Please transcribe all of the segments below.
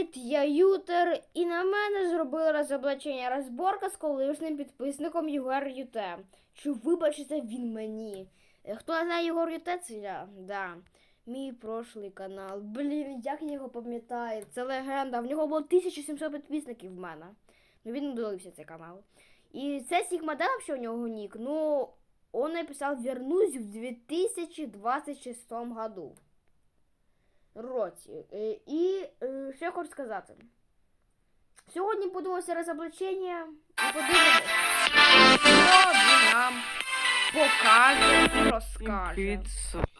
Привіт, я Ютер, і на мене зробили розоблачення розборка з колишнім підписником Єгор Юте. Що вибачите він мені. Е, Хто знає Єгор Юте, це я, да. Мій прошлий канал. Блін, як я його пам'ятаю. Це легенда. В нього було 1700 підписників в мене. Ну він удалився цей канал. І це Сігмадел, що у нього нік. Ну, он написав вернусь в 2026 году році. Е, І е, я хочу сказати. Сьогодні подивимося розоблачення і подивимося, що нам покаже розкаже.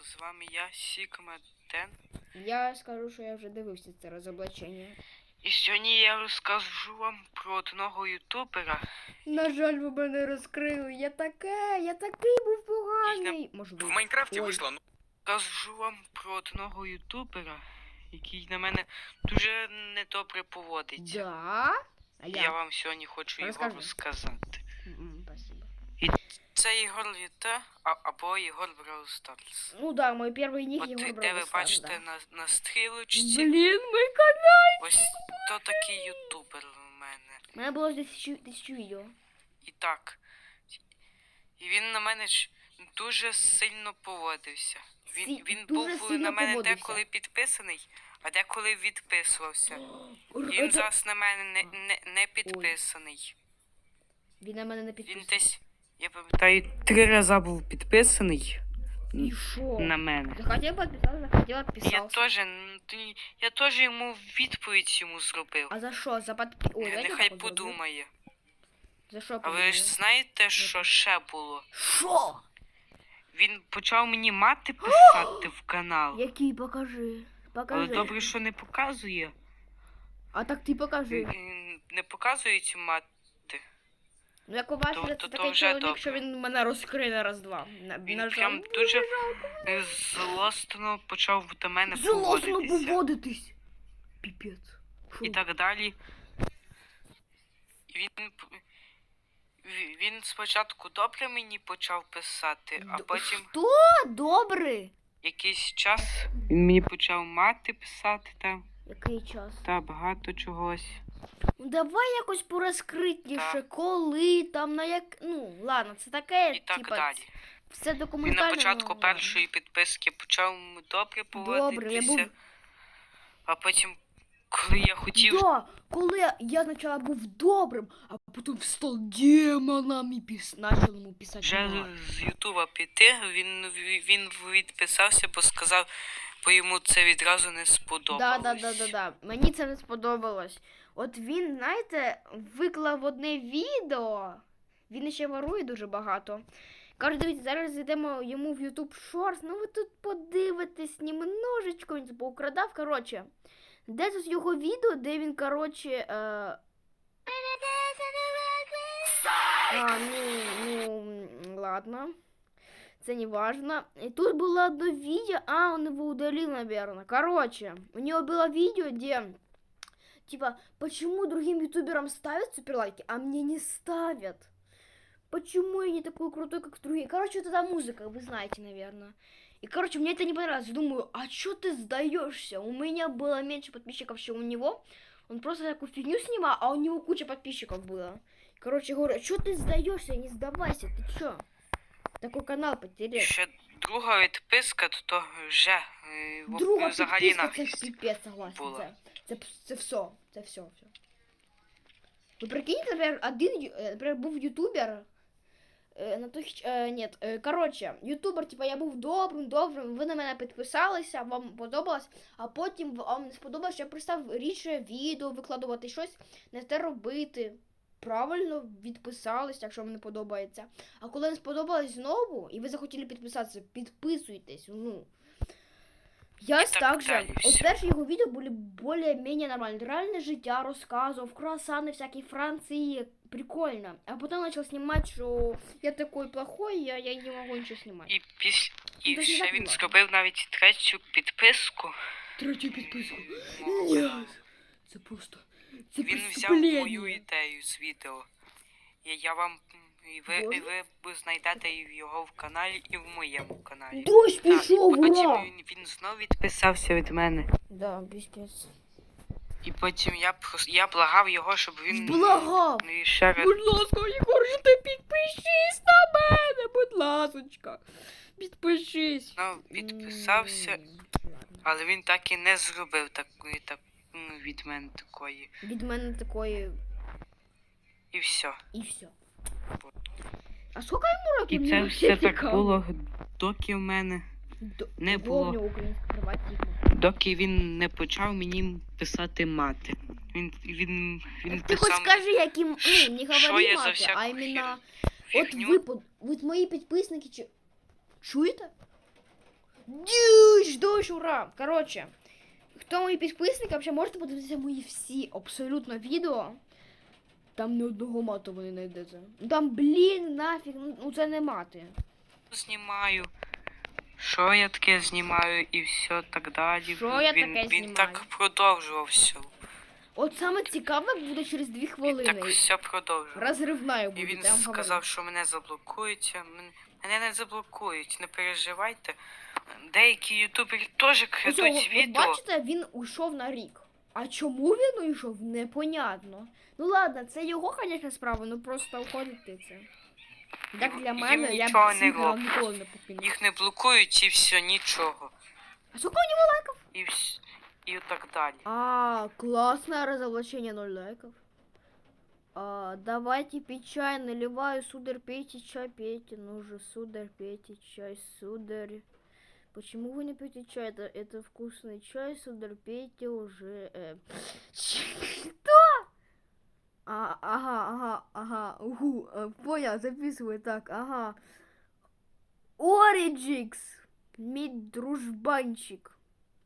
З, вами я, Сігма Ден. Я скажу, що я вже дивився це розоблачення. І сьогодні я розкажу вам про одного ютубера. На жаль, ви мене розкрили. Я таке, я такий був поганий. Можливо. В Майнкрафті Ой. вийшло. Ну, Кажу вам про одного ютубера, який на мене дуже недобре поводиться. Да? А Я я? вам сьогодні хочу його розказати. М, Спасибо. Це Ігор Літе а, або Ігор Brawl Stars. Ну да, мой первый ник От Егор де ви бачите да. на, на стрілочці, Блін, мой канал. ось то такий ютубер у мене. У мене було тисячу, тисячу відео. І так. І він на мене ж дуже сильно поводився. Він, він дуже був сильно на мене поводився. деколи підписаний, а деколи відписувався. Він это- зараз на мене не, не, не підписаний. Він на мене не Він підписаний. десь, я пам'ятаю, три рази був підписаний І що? на мене. Захотів підписатися, захотів І підписався. Я теж, н- т- я теж йому відповідь йому зробив. А за що? За подпи... Ой, дайте Нехай так подумає. За що А ви ж знаєте, що ще було? Що? Він почав мені мати писати в канал. Який покажи. Але Покажи. добре, що не показує. А так ти покажи. М, Не показує цю мати. Ну, як ви бачите, то- це то- такий вже чоловік, добре. що він мене розкриє на раз-два. На, Він на жаль. прям дуже е, злостно почав до мене Злосно поводитися. поводитись. Піпець. Фу. І так далі. І Він, п- він спочатку добре мені почав писати, а Д- потім Що? Добре? якийсь час він мені почав мати писати там Який час? та багато чогось. Ну, Давай якось порозкритніше, коли там на як. Ну, ладно, це таке, І так типа, далі. все Він документально. на початку ну, першої підписки почав добре поводитися, Добре, я був. а потім, коли я хотів Да, коли я спочатку був добрим, а потім став демоном і піс... почав йому писати. вже з Ютуба піти, він, він відписався, бо сказав, бо йому це відразу не Да, сподобалось. да, да, да, да. Мені це не сподобалось. От він, знаєте, виклав одне відео. Він ще ворує дуже багато. Каже, дивіться, зараз зайдемо йому в YouTube Shorts. Ну ви тут подивитесь, немножечко він це поукрадав. Коротше, де тут його відео, де він, коротше. Е... А, ну, ну, м, ладно. Це не важно. И тут было одно видео, а, он его удалил, наверное. Короче, у него было видео, где, типа, почему другим ютуберам ставят суперлайки, а мне не ставят? Почему я не такой крутой, как другие? Короче, вот эта музыка, вы знаете, наверное. И, короче, мне это не понравилось. Я Думаю, а чё ты сдаешься? У меня было меньше подписчиков, чем у него. Он просто такую фигню снимал, а у него куча подписчиков было. Короче, говорю, а чё ты сдаешься? Не сдавайся, ты чё? Такой канал І потерять. ще друга відписка, то, то вже е, в- Друга взагалі підписка, це нафіг. піпець, согласен. була. Це, це, це все, це все, все. Ви прикиньте, наприклад, один, ю- е, наприклад, був ютубер, е, на той, е, нет, е, коротше, ютубер, типа, я був добрим, добрим, ви на мене підписалися, вам подобалось, а потім вам не сподобалось, що я пристав рідше відео викладувати, щось не те робити. Правильно відписались, якщо вам не подобається. А коли не сподобалось знову, і ви захотіли підписатися, підписуйтесь. Ну. Я так так же. От перші його відео були більш-менш нормальні. Реальне життя розказував, круасани всякі Франції. Прикольно. А потім почав знімати, що я такой плохой, я, я не можу нічого знімати. І, піс... і Ну, це не ще так він зробив навіть третю підписку. Третю підписку. Ні. Це просто. Це Він взяв преступлення. мою ідею з відео. І я вам. І ви, і ви знайдете і в його в каналі, і в моєму каналі. Дощ пішов, потім ура! він, він знов відписався від мене. Да, пиздец. І потім я прос- я благав його, щоб він Благав! ну, і ще раз. Будь ласка, Єгор, ти підпишись на мене, будь ласочка. Підпишись. Ну, підписався, але він так і не зробив такої так ну, від мене такої. Від мене такої І все. і все. А скільки йому років? І це Мені все так цікаво. було, доки в мене, До- не було. нього українська приватність. Доки він не почав мені писати мати. Він він він Ти хоч писав скажи, яким, ну, не говори мати, а іменно, от ви, от мої підписники, чи... чуєте? Дюш, дощ, ура! Короче, хто мої підписники, взагалі можете подивитися мої всі абсолютно відео. Там ні одного мату ви не знайдете. Там, блін, нафіг, ну ну, це не мати. знімаю. Що я таке знімаю і все так далі. Що я він, таке він знімаю? так продовжував все. От саме цікаве буде через дві хвилини. так все продовжував. Розривною буде, І він я вам говорю. сказав, що мене заблокують. а мен- Мене не заблокують, не переживайте. Деякі ютубери теж Ось, крадуть от відео. бачите, він уйшов на рік. А чому він уйшов, непонятно. Ну ладно, це його, звісно, справа, ну просто уходити це. Так для Їм мене, я нічого б не цих грав роблять. ніколи не покину. Їх не блокують і все, нічого. А сколько у него лайков? І, вс- і так далі. А, классное разоблачение, 0 лайков. А, давайте пить чай, наливаю, сударь, пейте чай, пейте, ну же, сударь, пейте чай, сударь. Почему вы не пьете чай? Это, это вкусный чай, сударь, пейте уже. Э, что? А, ага, ага, ага, угу, э, понял, записывай так, ага. Ориджикс, мій дружбанчик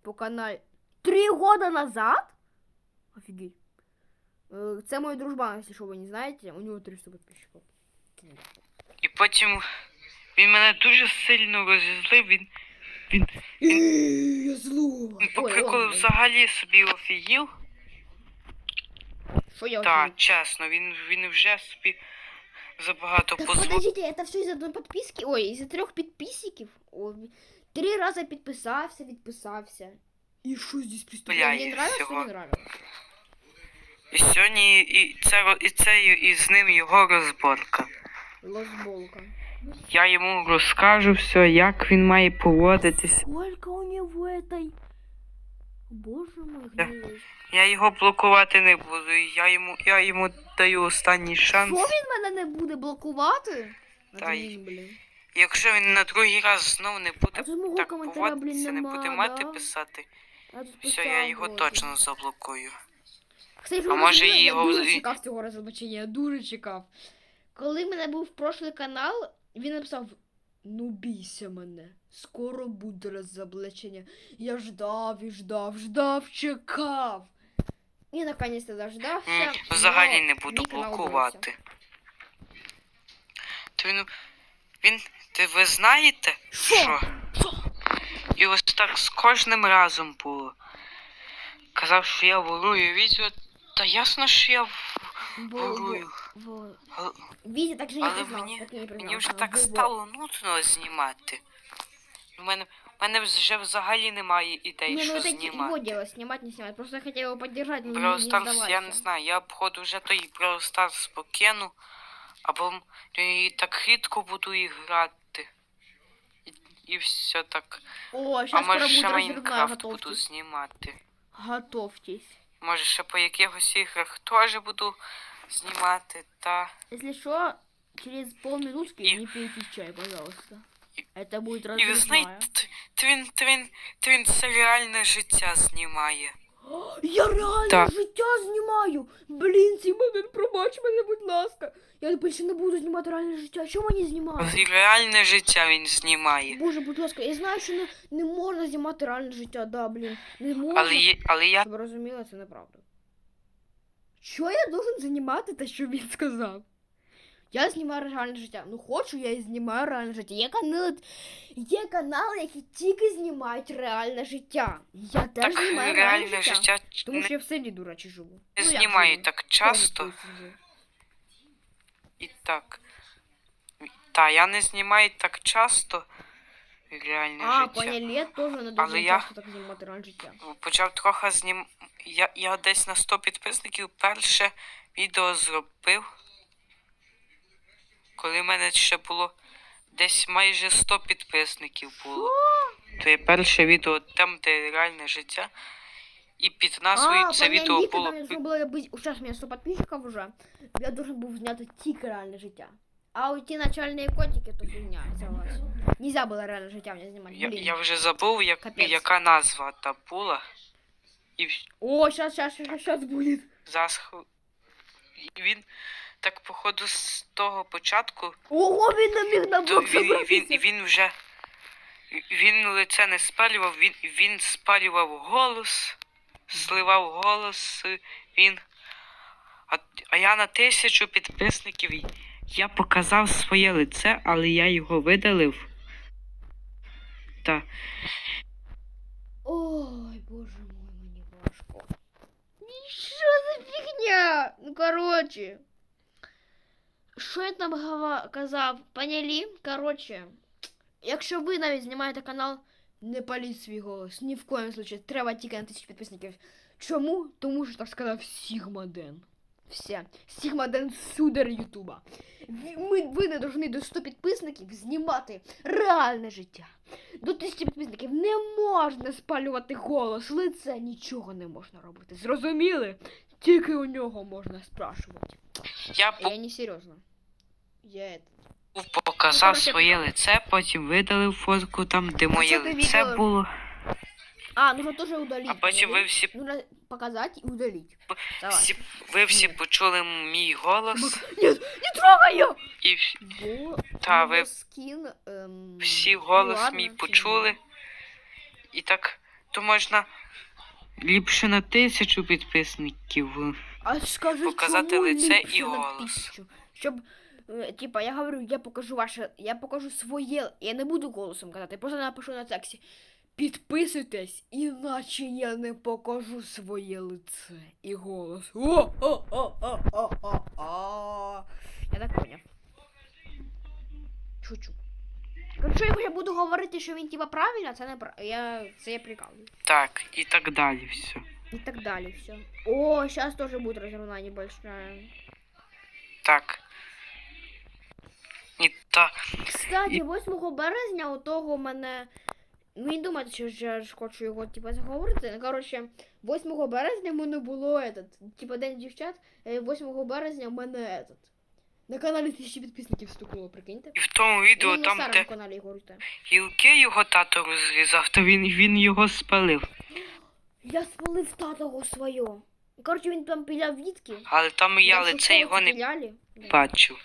по канале. Три года назад? Офигеть. Э, Це мой дружбан, если что вы не знаете. У него 300 подписчиков. І потім він мене дуже сильно розізлив. Він, він, Я зло. він по Ой, приколу ладно. взагалі собі офігів. Что я Так, чесно, він, він вже собі забагато Так позволив. подождите, это все из одной подписки? Ой, из-за трех подписчиков? Ой, три раза підписався, відписався. И что здесь приступило? Бля, Мне всего. не нравилось. І сьогодні і це, ро- і це і з ним його розборка. Лосболка. Я йому розкажу все, як він має поводитись. Сколько у него этой... Боже мой, Да. гнилой. Я його блокувати не буду. Я йому, я йому даю останній шанс. Що він мене не буде блокувати? Та Та й- блін. Якщо він на другий раз знов не буде А тут мого так коментаря, блін, поводитися, не нема, буде мати да? писати, тут все, я його от. точно заблокую. Кстати, А може, розумієте, і я дуже чекав цього розоблачення, я дуже чекав. Коли в мене був прошлий канал, він написав: Ну бійся мене, скоро буде розоблачення. Я ждав і ждав, ждав, чекав. І наконець-то дождався. Взагалі не буду блокувати. То він, він, ти ви знаєте, Що? що? І ось так з кожним разом було. Казав, що я ворую відео. Та ясно, що я ворую. Вітя так же не але признав, мені, так і не мені вже так стало нудно знімати. У мене, мене вже взагалі немає ідей, Не, ну що это его знімати. дело, снимать, не снимать. Просто я хотела его поддержать, но не, Brawl не Stars, я сдавайся. не знаю, я походу вже той Brawl Stars покину, або м- і так рідко буду і грати. І, і все так. О, А сейчас скоро може ще будет разрывная, Майнкрафт буду готовьтесь. знімати. Готовьтесь. Може ще по якихось іграх теж буду знімати, та. Если что, через полминутки И- не пейте чай, пожалуйста. И- Это будет І ви разрывная. знаєте, т- твін, твін, твін це реальне життя знімає. Я реально Так. життя знімаю! Блін, Сімонен, пробач мене, будь ласка. Я більше не буду знімати реальне життя. Що мені знімати? Реальне життя він знімає. Боже, будь ласка, я знаю, що не, не можна знімати реальне життя, да, блін. Не можна. Але, є- але я ви розуміли, це неправда. Що я должен знімати те, що він сказав? Я знімаю реальне життя. Ну хочу, я і знімаю реальне життя. Є канали, є канали, які тільки знімають реальне життя. Я теж так знімаю реальне життя Тому не, що я в селі дурачі живу. не Ну, знімаю так часто. І так. Та, я не знімаю так часто реальне А, життя. поняли, теж не дуже я- часто так знімати реальне життя. Почав трохи знім. Я, я десь на 100 підписників перше відео зробив Коли в мене ще було десь майже 100 підписників було. То є перше відео там, де реальне життя. І під назвою це поняли, відео когда було. мне должно было быть... Сейчас у меня 100 подписчиков уже. Я должен был зняти тільки реальне життя. А у ті начальні котики, то фігня, я согласен. Нельзя было реальне життя мне знімати, Я, блін. я вже забув, як, Капець. яка назва та була. І в- О, сейчас, сейчас, сейчас, сейчас будет. засху. І він так, походу, з того початку Ого, він не міг на То бок він, він, забратися. він вже. Він лице не спалював, він, він спалював голос, сливав голос, він. А, а я на тисячу підписників. Я показав своє лице, але я його видалив. Та Ой, боже мой, мені важко. Що за фігня? Ну, короче. Що я там казав? Поняли? Короче, якщо ви навіть знімаєте канал, не паліть свій голос. Ні в коєму случаю. Треба тільки на тисячу підписників. Чому? Тому що так сказав Сігмаден. Все. Сігмаден судар Ютуба. Ми, ви не повинні до 100 підписників знімати реальне життя. До тисячі підписників не можна спалювати голос, лице нічого не можна робити. Зрозуміли? Тільки у нього можна спрашувати. Я А я не серйозно. Я это. показав своє лице, потім видалив фотку там, де моє це ти лице відео- було. А, нужно тоже удалить. А потім ви всі, Нужно показать и удалить. Давай. всі, ви всі Ні. почули мій голос. Нет, не трогай ее! І вс- Бо Та, ви скін, ем, всі ну голос ладно, мій фігня. почули. І так, то можна ліпше на тисячу підписників. А скажи, показати чому лице і на голос. тисячу? Щоб, е, типа, я говорю, я покажу ваше, я покажу своє, я не буду голосом казати, просто напишу на тексті. Підписуйтесь, іначе я не покажу своє лице і голос. О, о, о, о, о, о, о. Я так поняв. Шучу. Якщо я буду говорити, що він типа правильно, це не пра- я це я прикалую. Так, і так далі все. И так далее, все. О, сейчас тоже будет разрывна небольшая. Так. І та. Кстати, 8 березня у того мене. Ну, не думайте, що я ж хочу його типа заговорити. Ну, коротше, 8 березня в мене було этот, типа День дівчат, е, 8 березня в мене этот. На каналі тисячі підписників стукнуло, прикиньте. І в тому відео, І на там, старому де каналі Ігор Юте. гілки його тато розрізав, то він, він його спалив. Я спалив татого своє. Коротше, він там піляв вітки. Але там я Там лице його не піляли. Да. бачив.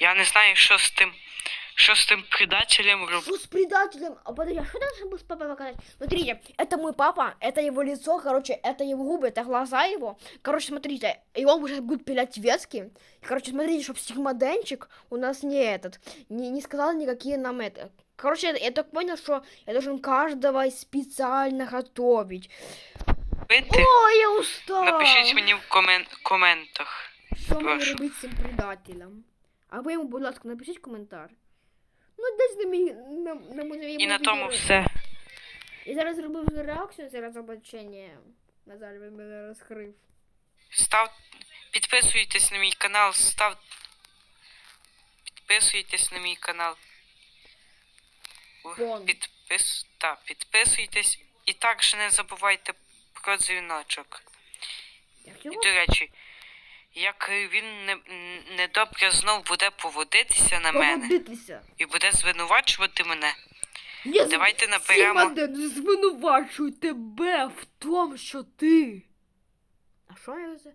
Я не знаю, що з тим. Що з тим предателем робити. Что с предателем? А подожди, а что должен был с папой показать? Смотрите, это мой папа, это его лицо, короче, это его губы, это глаза его. Короче, смотрите, и он уже будет пилять ветки. Короче, смотрите, чтобы стигмоденчик у нас не этот, не, не сказал никакие нам это. Короче, я, я так понял, что я должен каждого специально готовить. Ой, я устал! Напишіть мені в комен... коментах. Що мені прошу. робити з цим предателем? А ви йому, будь ласка, напишіть коментар. Ну, десь на мій на, на моєму І на тому відео. все. Я зараз зробив реакцію на це розоблачення. На жаль, він мене розкрив. Став... Підписуйтесь на мій канал, став. Підписуйтесь на мій канал. Вон. Підпис... Та, підписуйтесь. І також не забувайте про дзвіночок. І до речі, як він не, недобре знов буде поводитися на мене і буде звинувачувати мене, Я давайте наберемо. Сімаден, звинувачую тебе в тому, що ти. А що я за.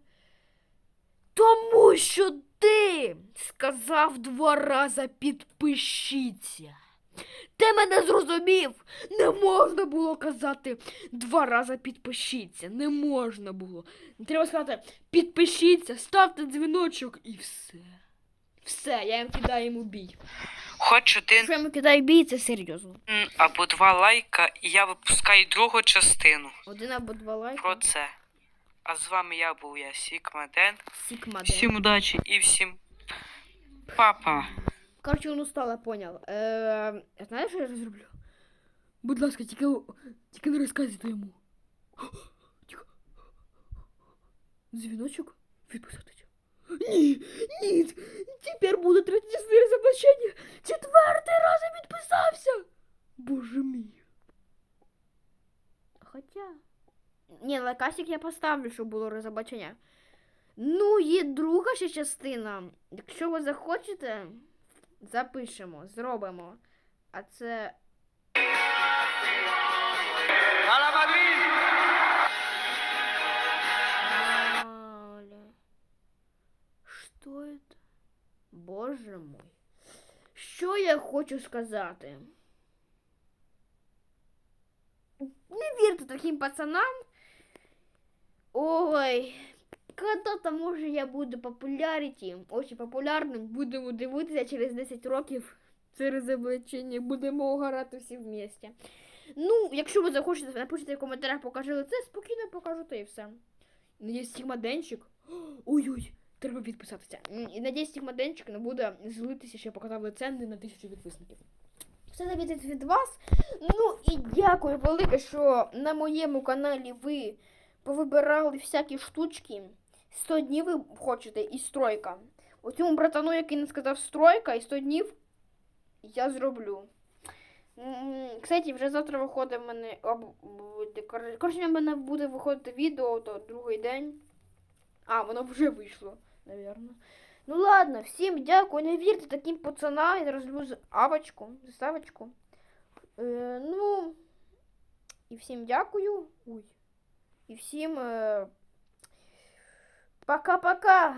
Тому що ти сказав два рази підпишіться. Ти мене зрозумів. Не можна було казати два рази підпишіться. Не можна було. Треба сказати підпишіться, ставте дзвіночок і все. Все, я їм кидаю йому бій. Хоч один Якщо я йому кидаю бій, це серйозно. або два лайка, і я випускаю другу частину Один або два лайки. про це. А з вами я був я, Сікмаден. Сікмаден. Всім удачі і всім па-па. Короче, він устала, поняв. Е, знаєш, що я зроблю? Будь ласка, тільки, тільки не розказуйте йому. Тихо. Дзвіночок відписатися. Ні, ні, тепер буде третя частина розоблачення. Четвертий раз я відписався. Боже мій. Хоча. Ні, лайкасик я поставлю, щоб було розоблачення. Ну, є друга ще частина. Якщо ви захочете, запишемо, зробимо. А це. Що это? Боже мой. Що я хочу сказати? Не вірте таким пацанам. Ой, когда-то, може, я буду популяріті, очень популярним, будемо дивитися через 10 років це розоблачення, будемо угорати всі вместе. Ну, якщо ви захочете, напишіть в коментарях, покажи лице, спокійно покажу та і все. Надіюсь, Стігмаденчик. Ой-ой, треба підписатися. І надіюсь, Стігмаденчик не буде злитися, що я показав лице не на тисячу підписників. Все залежить від вас. Ну і дякую велике, що на моєму каналі ви повибирали всякі штучки. 100 днів ви хочете і стройка. У цьому братану, який не сказав стройка, і 100 днів я зроблю. Кстати, вже завтра виходить в мене. Коротше, в мене буде виходити відео, то другий день. А, воно вже вийшло, навірно. Ну ладно, всім дякую. Не вірте таким пацанам. Я розлю з авочку, заставочку. Е, ну. І всім дякую. Ой. І всім. Е, пока-пока.